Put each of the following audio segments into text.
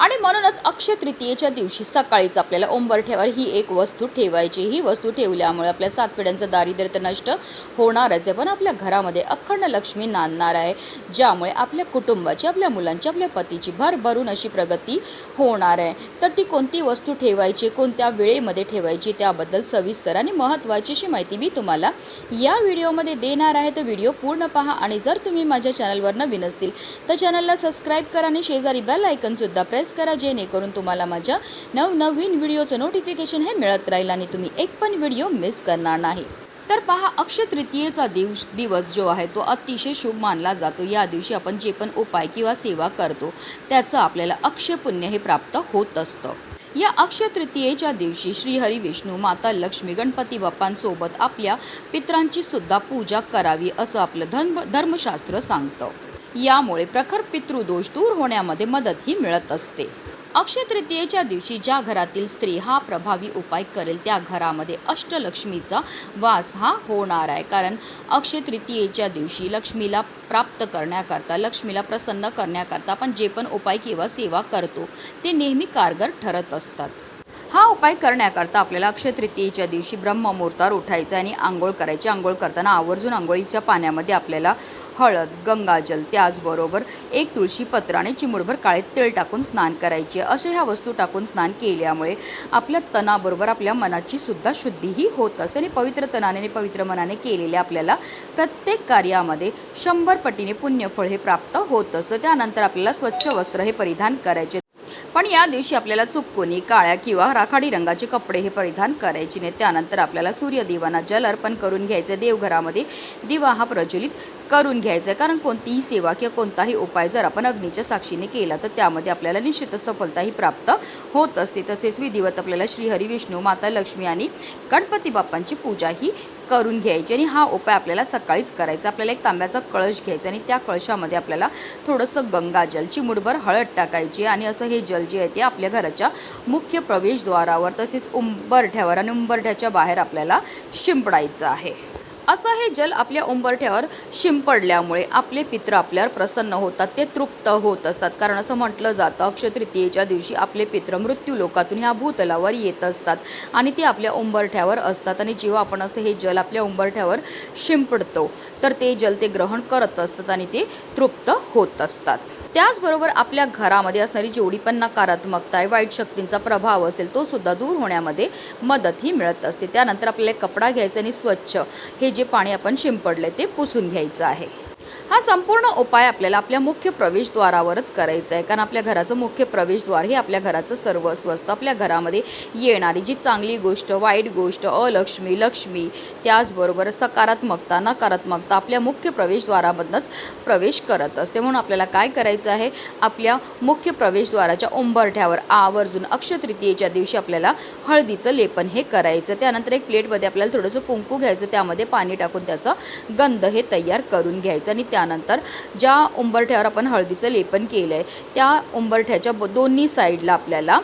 आणि म्हणूनच अक्षय तृतीयेच्या दिवशी सकाळीच आपल्याला ओंबरठ्यावर ही एक वस्तू ठेवायची. ही वस्तू ठेवल्यामुळे आपल्या सात पिढ्यांचं दारिद्र्य तर नष्ट होणारच आहे. पण आपल्या घरामध्ये अखंड लक्ष्मी नांदणार आहे. ज्यामुळे आपल्या कुटुंबाची आपल्या मुलांची आपल्या पतीची भरभरून अशी प्रगती होणार आहे. तर ती कोणती वस्तू ठेवायची कोणत्या वेळेमध्ये ठेवायची त्याबद्दल सविस्तर आणि महत्त्वाची अशी माहिती मी तुम्हाला या व्हिडिओमध्ये देणार आहे. तर व्हिडिओ पूर्ण पहा आणि जर तुम्ही माझ्या चॅनलवर नवीन असतील तर चॅनलला सबस्क्राईब करा आणि शेजारी बेल आयकनसुद्धा प्रेस करा जेणेकरून तुम्हाला माझ्या नवनवीन व्हिडिओचं नोटिफिकेशन हे मिळत राहील आणि तुम्ही एक पण व्हिडिओ मिस करणार नाही. तर पहा अक्षय तृतीयेचा दिवस दिवस जो आहे तो अतिशय शुभ मानला जातो. या दिवशी आपण जे पण उपाय किंवा सेवा करतो त्याचं आपल्याला अक्षय पुण्य हे प्राप्त होत असतं. या अक्षय तृतीयेच्या दिवशी श्रीहरी विष्णू माता लक्ष्मी गणपती बाप्पांसोबत आपल्या पित्रांची सुद्धा पूजा करावी असं आपलं धर्म धर्मशास्त्र सांगतं. यामुळे प्रखर पितृदोष दूर होण्यामध्ये मदतही मिळत असते. अक्षय तृतीयेच्या दिवशी ज्या घरातील स्त्री हा प्रभावी उपाय करेल त्या घरामध्ये अष्टलक्ष्मीचा वास हा होणार आहे. कारण अक्षय तृतीयेच्या दिवशी लक्ष्मीला प्राप्त करण्याकरता लक्ष्मीला प्रसन्न करण्याकरता आपण जे पण उपाय किंवा सेवा करतो ते नेहमी कारगर ठरत असतात. हा उपाय करण्याकरता आपल्याला अक्षय तृतीयेच्या दिवशी ब्रह्ममुहूर्तावर उठायचं आणि आंघोळ करायची. आंघोळ करताना आवर्जून आंघोळीच्या पाण्यामध्ये आपल्याला हळद गंगाजल त्याचबरोबर एक तुळशी पत्राने चिमुडभर काळे तेल टाकून स्नान करायचे. अशा ह्या वस्तू टाकून स्नान केल्यामुळे आपल्या तणाबरोबर आपल्या मनाची सुद्धा शुद्धीही होत असते आणि पवित्र तणाने आणि पवित्र मनाने केलेल्या आपल्याला प्रत्येक कार्यामध्ये शंभर पटीने पुण्यफळ हे प्राप्त होत असतं. त्यानंतर आपल्याला स्वच्छ वस्त्र हे परिधान करायचे. पण या दिवशी आपल्याला चुककोनी काळ्या किंवा राखाडी रंगाचे कपडे हे परिधान करायचे नाही. त्यानंतर आपल्याला सूर्यदेवांना जल अर्पण करून घ्यायचे. देवघरामध्ये दिवा हा प्रज्वलित करून घ्यायचं आहे कारण कोणतीही सेवा किंवा कोणताही उपाय जर आपण अग्नीच्या साक्षीने केला तर त्यामध्ये आपल्याला निश्चितच सफलताही प्राप्त होत असते. तसेच विधिवत आपल्याला श्रीहरी विष्णू माता लक्ष्मी आणि गणपती बाप्पांची पूजाही करून घ्यायची. आणि हा उपाय आपल्याला सकाळीच करायचा. आपल्याला एक तांब्याचा कळश घ्यायचा आणि त्या कळशामध्ये आपल्याला थोडंसं गंगाजल चिमुडभर हळद टाकायची आणि असं हे जल जे आहे ते आपल्या घराच्या मुख्य प्रवेशद्वारावर तसेच उंबरठ्यावर आणि उंबरठ्याच्या बाहेर आपल्याला शिंपडायचं आहे. असं हे जल आपल्या उंबरठ्यावर शिंपडल्यामुळे आपले पित्र आपल्यावर प्रसन्न होतात ते तृप्त होत असतात. कारण असं म्हटलं जातं अक्षय तृतीयेच्या दिवशी आपले पित्र मृत्यू लोकातून ह्या भूतलावर येत असतात आणि ते आपल्या उंबरठ्यावर असतात आणि जेव्हा आपण असं हे जल आपल्या उंबरठ्यावर शिंपडतो तर ते जल ते ग्रहण करत असतात आणि ते तृप्त होत असतात. त्याचबरोबर आपल्या घरामध्ये असणारी जेवढी पण नकारात्मकता आहे वाईट शक्तींचा प्रभाव असेल तो सुद्धा दूर होण्यामध्ये मदतही मिळत असते. त्यानंतर आपल्याला कपडा घ्यायचा आणि स्वच्छ हे जे पाणी आपण शिंपडले ते पुसून घ्यायचं आहे. हा संपूर्ण उपाय आपल्याला आपल्या मुख्य प्रवेशद्वारावरच करायचा आहे. कारण आपल्या घराचं मुख्य प्रवेशद्वार हे आपल्या घराचं सर्वस्व असतं. आपल्या घरामध्ये येणारी जी चांगली गोष्ट वाईट गोष्ट अलक्ष्मी लक्ष्मी त्याचबरोबर सकारात्मकता नकारात्मकता आपल्या मुख्य प्रवेशद्वारामधनंच प्रवेश करत असते. म्हणून आपल्याला काय करायचं आहे? आपल्या मुख्य प्रवेशद्वाराच्या उंबरठ्यावर आवर्जून अक्षय तृतीयेच्या दिवशी आपल्याला हळदीचं लेपन हे करायचं. त्यानंतर एक प्लेटमध्ये आपल्याला थोडंसं कुंकू घ्यायचं. त्यामध्ये पाणी टाकून त्याचं गंध हे तयार करून घ्यायचं. आणि त्यानंतर ज्या उंबरठ्यावर आपण हळदीचं लेपन केलं आहे त्या उंबरठ्याच्या ब- दोन्ही साईडला आपल्याला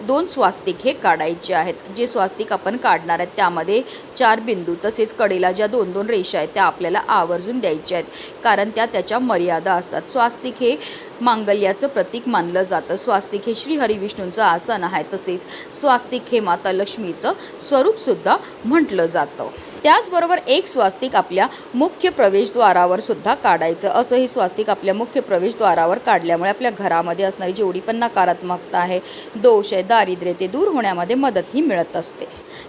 दोन स्वास्तिक हे काढायचे आहेत. जे स्वास्तिक आपण काढणार आहेत त्यामध्ये चार बिंदू तसेच कडेला ज्या दोन दोन रेषा आहेत त्या आपल्याला आवर्जून द्यायच्या आहेत. कारण त्या त्याच्या मर्यादा असतात. स्वास्तिक हे मांगल्याचं प्रतीक मानलं जातं. स्वास्तिक हे श्री हरिविष्णूंचं आसन आहे. तसेच स्वास्तिक हे माता लक्ष्मीचं स्वरूपसुद्धा म्हटलं जातं. त्याचबरोबर एक स्वास्तिक आपल्या मुख्य प्रवेशद्वारावर सुद्धा काढायचं. असंही स्वास्तिक आपल्या मुख्य प्रवेशद्वारावर काढल्यामुळे आपल्या घरामध्ये असणारी जेवढी पण नकारात्मकता आहे दोष आहे दारिद्र्य ते दूर होण्यामध्ये मदतही मिळत असते.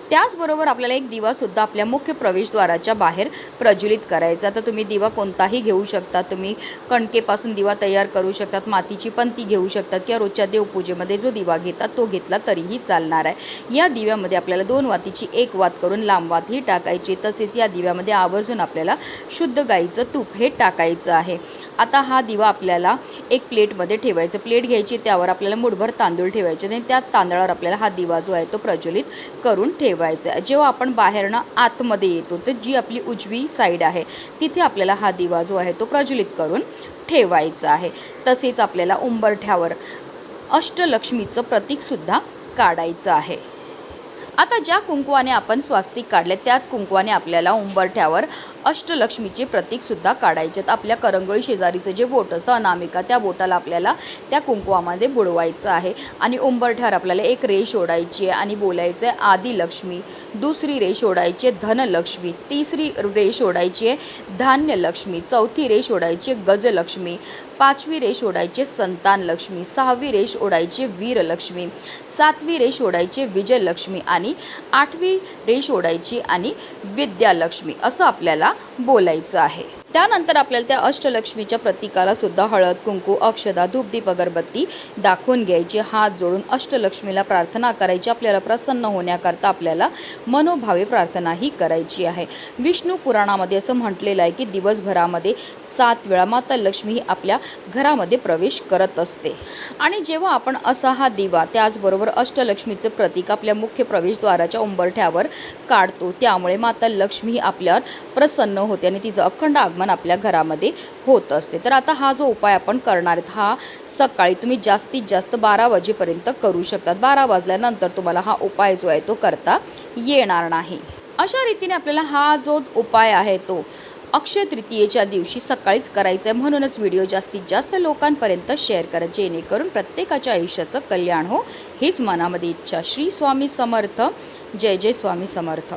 त्याचबरोबर आपल्याला एक दिवासुद्धा आपल्या मुख्य प्रवेशद्वाराच्या बाहेर प्रज्वलित करायचा. तर तुम्ही दिवा कोणताही घेऊ शकता. तुम्ही कणकेपासून दिवा तयार करू शकतात मातीची पंती घेऊ शकतात किंवा रोजच्या देवपूजेमध्ये जो दिवा घेतात तो घेतला तरीही चालणार आहे. या दिव्यामध्ये आपल्याला दोन वातीची एक वात करून लांब वात ही टाकायची. तसेच या दिव्यामध्ये आवर्जून आपल्याला शुद्ध गाईचं तूप हे टाकायचं आहे. आता हा दिवा आपल्याला एक प्लेटमध्ये ठेवायचा. प्लेट घ्यायची त्यावर आपल्याला मुठभर तांदूळ ठेवायचे आणि त्या तांदळावर आपल्याला हा दिवा जो आहे तो प्रज्वलित करून ठेवायचा आहे. जेव्हा आपण बाहेरनं आतमध्ये येतो तर जी आपली उजवी साईड आहे तिथे आपल्याला हा दिवा जो आहे तो प्रज्वलित करून ठेवायचा आहे. तसेच आपल्याला उंबरठ्यावर अष्टलक्ष्मीचं प्रतीकसुद्धा काढायचं आहे. आता ज्या कुंकवाने आपण स्वास्तिक काढले त्याच कुंकवाने आपल्याला उंबरठ्यावर अष्टलक्ष्मीचे प्रतीकसुद्धा काढायचे आहेत. आपल्या करंगळी शेजारीचं जे बोट असतं अनामिका त्या बोटाला आपल्याला त्या कुंकवामध्ये बुडवायचं आहे. आणि उंबरठ्यावर आपल्याला एक रेष ओढायची आहे आणि बोलायचं आहे आदिलक्ष्मी. दुसरी रेष ओढायची आहे धनलक्ष्मी. तिसरी रेष ओढायची आहे धान्यलक्ष्मी. चौथी रेष ओढायची आहे गजलक्ष्मी. पाचवी रेष ओढायचे संतान लक्ष्मी सहावी रेष ओढायचे वीरलक्ष्मी सातवी रेष ओढायचे विजयलक्ष्मी आणि आठवी रेष ओढायची आणि विद्यालक्ष्मी असं आपल्याला बोलायचं आहे. त्यानंतर आपल्याला त्या अष्टलक्ष्मीच्या प्रतीकाला सुद्धा हळद कुंकू अक्षदा धूपदीप अगरबत्ती दाखवून घ्यायची. हात जोडून अष्टलक्ष्मीला प्रार्थना करायची. आपल्याला प्रसन्न होण्याकरता आपल्याला मनोभावे प्रार्थनाही करायची आहे. विष्णू पुराणामध्ये असं म्हटलेलं आहे की दिवसभरामध्ये सात वेळा माता लक्ष्मी ही आपल्या घरामध्ये प्रवेश करत असते. आणि जेव्हा आपण असा हा दिवा त्याचबरोबर अष्टलक्ष्मीचं प्रतीक आपल्या मुख्य प्रवेशद्वाराच्या उंबरठ्यावर काढतो त्यामुळे माता लक्ष्मी ही आपल्यावर प्रसन्न होते आणि तिचं अखंड आग आगमन आपल्या घरामध्ये होत असते. तर आता हा जो उपाय आपण करणार आहेत हा सकाळी तुम्ही जास्तीत जास्त बारा वाजेपर्यंत करू शकतात. बारा वाजल्यानंतर तुम्हाला हा उपाय जो आहे तो करता येणार नाही. अशा रीतीने आपल्याला हा जो उपाय आहे तो अक्षय तृतीयेच्या दिवशी सकाळीच करायचं आहे. म्हणूनच व्हिडिओ जास्तीत जास्त लोकांपर्यंत शेअर करा जेणेकरून प्रत्येकाच्या आयुष्याचं कल्याण हो. हीच मनामध्ये इच्छा. श्री स्वामी समर्थ. जय जय स्वामी समर्थ.